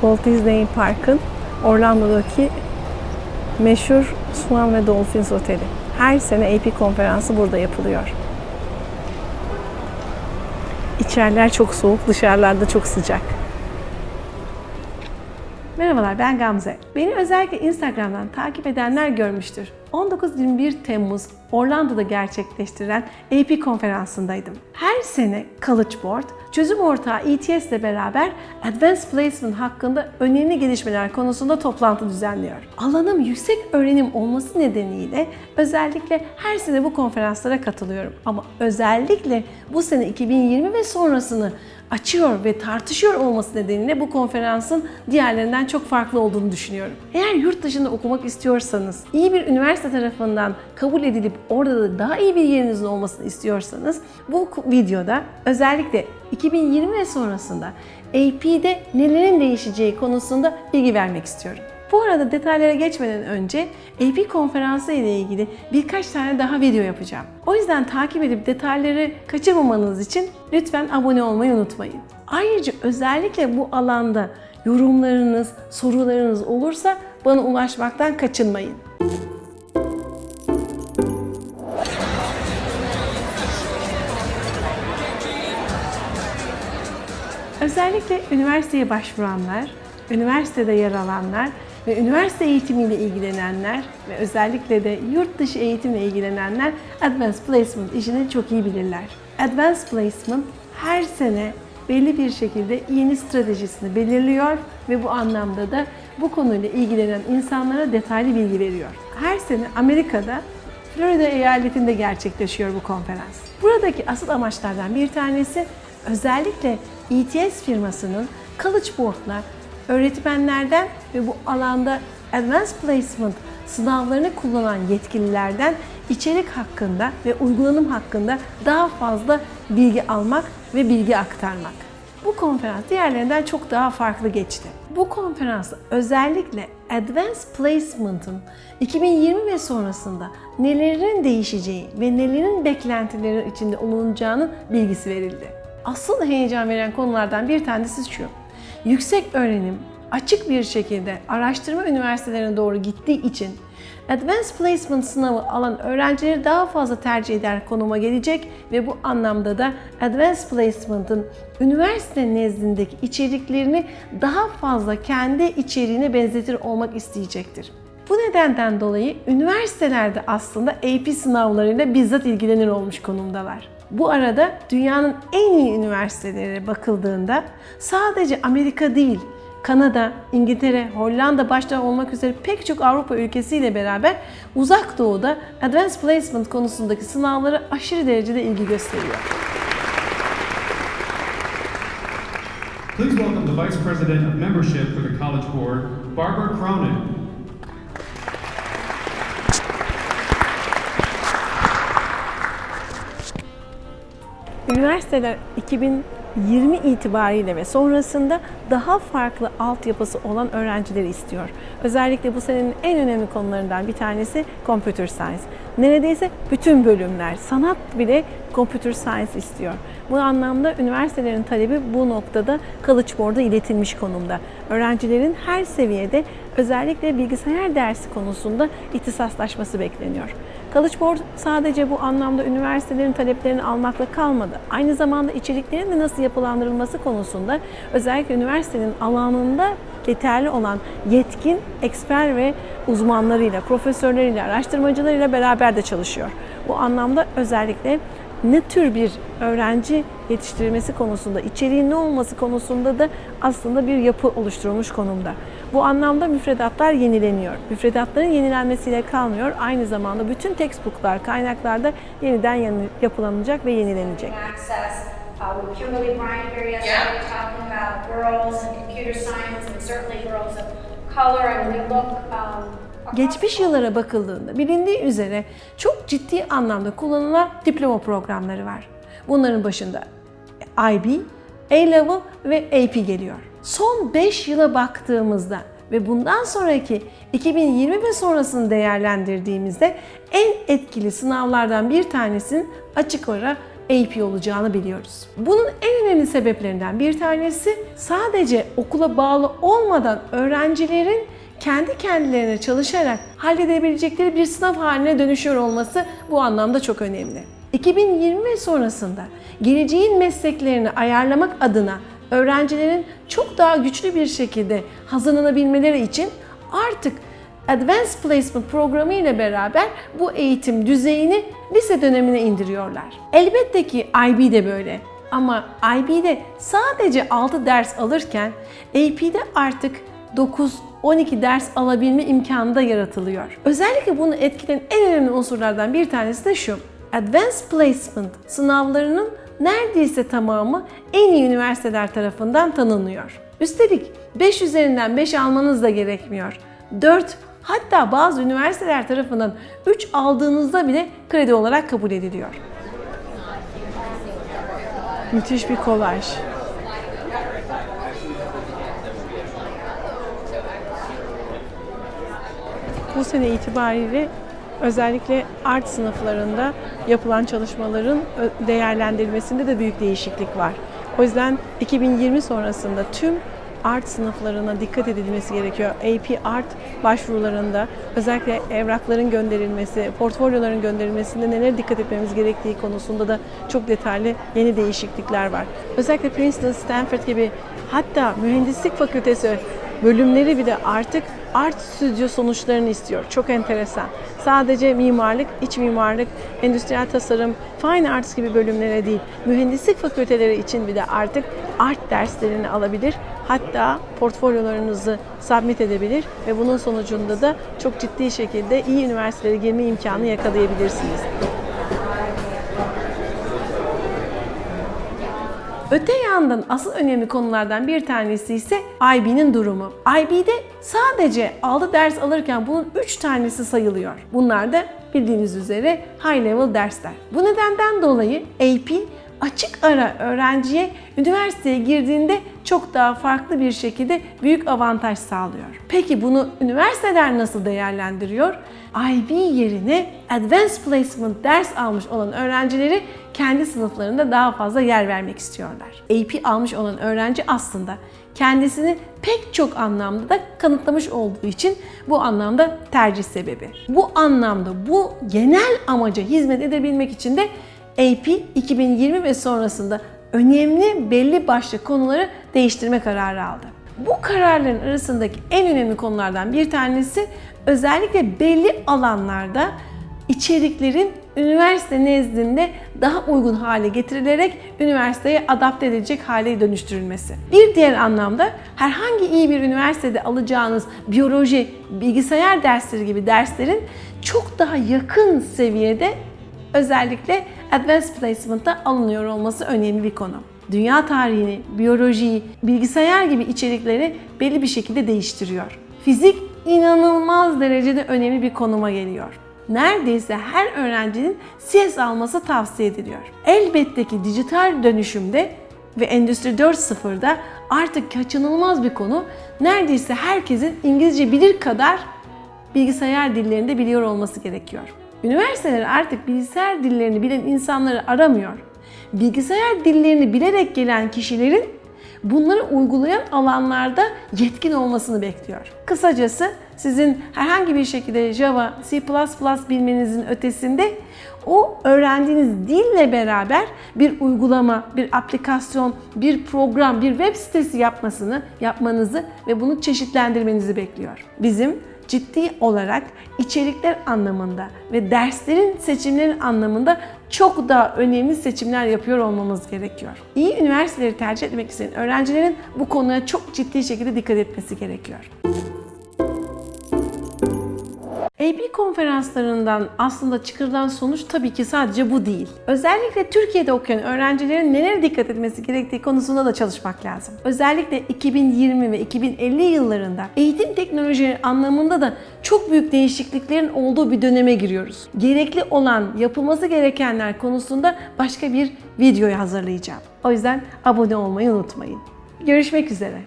Walt Disney Park'ın Orlando'daki meşhur Swan ve Dolphins Oteli. Her sene AP konferansı burada yapılıyor. İçeriler çok soğuk, dışarılarda çok sıcak. Merhabalar ben Gamze. Beni özellikle Instagram'dan takip edenler görmüştür. 19-21 Temmuz Orlando'da gerçekleştirilen AP konferansındaydım. Her sene College Board, çözüm ortağı ETS ile beraber Advanced Placement hakkında önemli gelişmeler konusunda toplantı düzenliyor. Alanım yüksek öğrenim olması nedeniyle özellikle her sene bu konferanslara katılıyorum. Ama özellikle bu sene 2020 ve sonrasını açıyor ve tartışıyor olması nedeniyle bu konferansın diğerlerinden çok farklı olduğunu düşünüyorum. Eğer yurt dışında okumak istiyorsanız, iyi bir üniversite tarafından kabul edilip orada da daha iyi bir yerinizin olmasını istiyorsanız bu videoda özellikle 2020 ve sonrasında AP'de nelerin değişeceği konusunda bilgi vermek istiyorum. Bu arada detaylara geçmeden önce AP konferansı ile ilgili birkaç tane daha video yapacağım. O yüzden takip edip detayları kaçırmamanız için lütfen abone olmayı unutmayın. Ayrıca özellikle bu alanda yorumlarınız, sorularınız olursa bana ulaşmaktan kaçınmayın. Özellikle üniversiteye başvuranlar, üniversitede yer alanlar ve üniversite eğitimiyle ilgilenenler ve özellikle de yurt dışı eğitimle ilgilenenler Advanced Placement işini çok iyi bilirler. Advanced Placement her sene belli bir şekilde yeni stratejisini belirliyor ve bu anlamda da bu konuyla ilgilenen insanlara detaylı bilgi veriyor. Her sene Amerika'da Florida eyaletinde gerçekleşiyor bu konferans. Buradaki asıl amaçlardan bir tanesi özellikle ETS firmasının College Board'la öğretmenlerden ve bu alanda Advanced Placement sınavlarını kullanan yetkililerden içerik hakkında ve uygulanım hakkında daha fazla bilgi almak ve bilgi aktarmak. Bu konferans diğerlerinden çok daha farklı geçti. Bu konferans özellikle Advanced Placement'ın 2020 ve sonrasında nelerin değişeceği ve nelerin beklentileri içinde olunacağının bilgisi verildi. Asıl heyecan veren konulardan bir tanesi şu. Yüksek öğrenim açık bir şekilde araştırma üniversitelerine doğru gittiği için Advanced Placement sınavı alan öğrencileri daha fazla tercih eder konuma gelecek ve bu anlamda da Advanced Placement'ın üniversite nezdindeki içeriklerini daha fazla kendi içeriğine benzetir olmak isteyecektir. Bu nedenden dolayı üniversitelerde aslında AP sınavlarıyla bizzat ilgilenir olmuş konumdalar. Bu arada dünyanın en iyi üniversitelerine bakıldığında sadece Amerika değil, Kanada, İngiltere, Hollanda başta olmak üzere pek çok Avrupa ülkesiyle beraber uzak doğuda Advanced Placement konusundaki sınavlara aşırı derecede ilgi gösteriyor. Please welcome the Vice President of Membership for the College Board, Barbara Cronin. Üniversiteler 2020 itibariyle ve sonrasında daha farklı altyapısı olan öğrencileri istiyor. Özellikle bu senenin en önemli konularından bir tanesi Computer Science. Neredeyse bütün bölümler, sanat bile Computer Science istiyor. Bu anlamda üniversitelerin talebi bu noktada Board'a iletilmiş konumda. Öğrencilerin her seviyede özellikle bilgisayar dersi konusunda ihtisaslaşması bekleniyor. College Board sadece bu anlamda üniversitelerin taleplerini almakla kalmadı. Aynı zamanda içeriklerin de nasıl yapılandırılması konusunda özellikle üniversitenin alanında yeterli olan yetkin, eksper ve uzmanlarıyla, profesörleriyle, araştırmacılarıyla beraber de çalışıyor. Bu anlamda özellikle ne tür bir öğrenci yetiştirilmesi konusunda, içeriğin ne olması konusunda da aslında bir yapı oluşturulmuş konumda. Bu anlamda müfredatlar yenileniyor. Müfredatların yenilenmesiyle kalmıyor. Aynı zamanda bütün textbooklar, kaynaklarda yeniden yeni- yapılanacak ve yenilenecek. Uh, with Kimberly Bryant here yesterday talking about girls and computer science and certainly girls of color and we look um, Geçmiş yıllara bakıldığında bilindiği üzere çok ciddi anlamda kullanılan diploma programları var. Bunların başında IB, A-Level ve AP geliyor. Son 5 yıla baktığımızda ve bundan sonraki 2020 ve sonrasını değerlendirdiğimizde en etkili sınavlardan bir tanesinin açık ara AP olacağını biliyoruz. Bunun en önemli sebeplerinden bir tanesi sadece okula bağlı olmadan öğrencilerin kendi kendilerine çalışarak halledebilecekleri bir sınav haline dönüşüyor olması bu anlamda çok önemli. 2020 ve sonrasında geleceğin mesleklerini ayarlamak adına öğrencilerin çok daha güçlü bir şekilde hazırlanabilmeleri için artık Advanced Placement programı ile beraber bu eğitim düzeyini lise dönemine indiriyorlar. Elbette ki IB de böyle. Ama IB'de sadece 6 ders alırken AP'de artık 9-12 ders alabilme imkanı da yaratılıyor. Özellikle bunu etkileyen en önemli unsurlardan bir tanesi de şu. Advanced Placement sınavlarının neredeyse tamamı en iyi üniversiteler tarafından tanınıyor. Üstelik 5 üzerinden 5 almanız da gerekmiyor. 4 hatta bazı üniversiteler tarafından 3 aldığınızda bile kredi olarak kabul ediliyor. Müthiş bir kolaj. Bu sene itibariyle özellikle art sınıflarında yapılan çalışmaların değerlendirilmesinde de büyük değişiklik var. O yüzden 2020 sonrasında tüm art sınıflarına dikkat edilmesi gerekiyor. AP Art başvurularında özellikle evrakların gönderilmesi, portfolyoların gönderilmesinde nelere dikkat etmemiz gerektiği konusunda da çok detaylı yeni değişiklikler var. Özellikle Princeton, Stanford gibi hatta mühendislik fakültesi bölümleri bile artık art stüdyo sonuçlarını istiyor. Çok enteresan. Sadece mimarlık, iç mimarlık, endüstriyel tasarım, fine arts gibi bölümlere değil, mühendislik fakülteleri için bile artık art derslerini alabilir. Hatta portfolyolarınızı submit edebilir ve bunun sonucunda da çok ciddi şekilde iyi üniversitelere girme imkanı yakalayabilirsiniz. Öte yandan asıl önemli konulardan bir tanesi ise IB'nin durumu. IB'de sadece 6 ders alırken bunun 3 tanesi sayılıyor. Bunlar da bildiğiniz üzere high level dersler. Bu nedenden dolayı AP açık ara öğrenciye üniversiteye girdiğinde çok daha farklı bir şekilde büyük avantaj sağlıyor. Peki bunu üniversiteler nasıl değerlendiriyor? IB yerine Advanced Placement ders almış olan öğrencileri kendi sınıflarında daha fazla yer vermek istiyorlar. AP almış olan öğrenci aslında kendisini pek çok anlamda da kanıtlamış olduğu için bu anlamda tercih sebebi. Bu anlamda bu genel amaca hizmet edebilmek için de AP 2020 ve sonrasında önemli belli başlı konuları değiştirme kararı aldı. Bu kararların arasındaki en önemli konulardan bir tanesi özellikle belli alanlarda içeriklerin üniversite nezdinde daha uygun hale getirilerek üniversiteye adapte edilecek hale dönüştürülmesi. Bir diğer anlamda herhangi iyi bir üniversitede alacağınız biyoloji, bilgisayar dersleri gibi derslerin çok daha yakın seviyede özellikle Advanced Placement'ta alınıyor olması önemli bir konu. Dünya tarihini, biyolojiyi, bilgisayar gibi içerikleri belli bir şekilde değiştiriyor. Fizik inanılmaz derecede önemli bir konuma geliyor. Neredeyse her öğrencinin CS alması tavsiye ediliyor. Elbette ki dijital dönüşümde ve Endüstri 4.0'da artık kaçınılmaz bir konu. Neredeyse herkesin İngilizce bilir kadar bilgisayar dillerini de biliyor olması gerekiyor. Üniversiteler artık bilgisayar dillerini bilen insanları aramıyor. Bilgisayar dillerini bilerek gelen kişilerin bunları uygulayan alanlarda yetkin olmasını bekliyor. Kısacası sizin herhangi bir şekilde Java, C++ bilmenizin ötesinde o öğrendiğiniz dille beraber bir uygulama, bir aplikasyon, bir program, bir web sitesi yapmasını, yapmanızı ve bunu çeşitlendirmenizi bekliyor. Bizim ciddi olarak içerikler anlamında ve derslerin seçimlerin anlamında çok daha önemli seçimler yapıyor olmamız gerekiyor. İyi üniversiteleri tercih etmek isteyen öğrencilerin bu konuya çok ciddi şekilde dikkat etmesi gerekiyor. AB konferanslarından aslında çıkarılan sonuç tabii ki sadece bu değil. Özellikle Türkiye'de okuyan öğrencilerin nelere dikkat etmesi gerektiği konusunda da çalışmak lazım. Özellikle 2020 ve 2050 yıllarında eğitim teknolojileri anlamında da çok büyük değişikliklerin olduğu bir döneme giriyoruz. Gerekli olan, yapılması gerekenler konusunda başka bir videoyu hazırlayacağım. O yüzden abone olmayı unutmayın. Görüşmek üzere.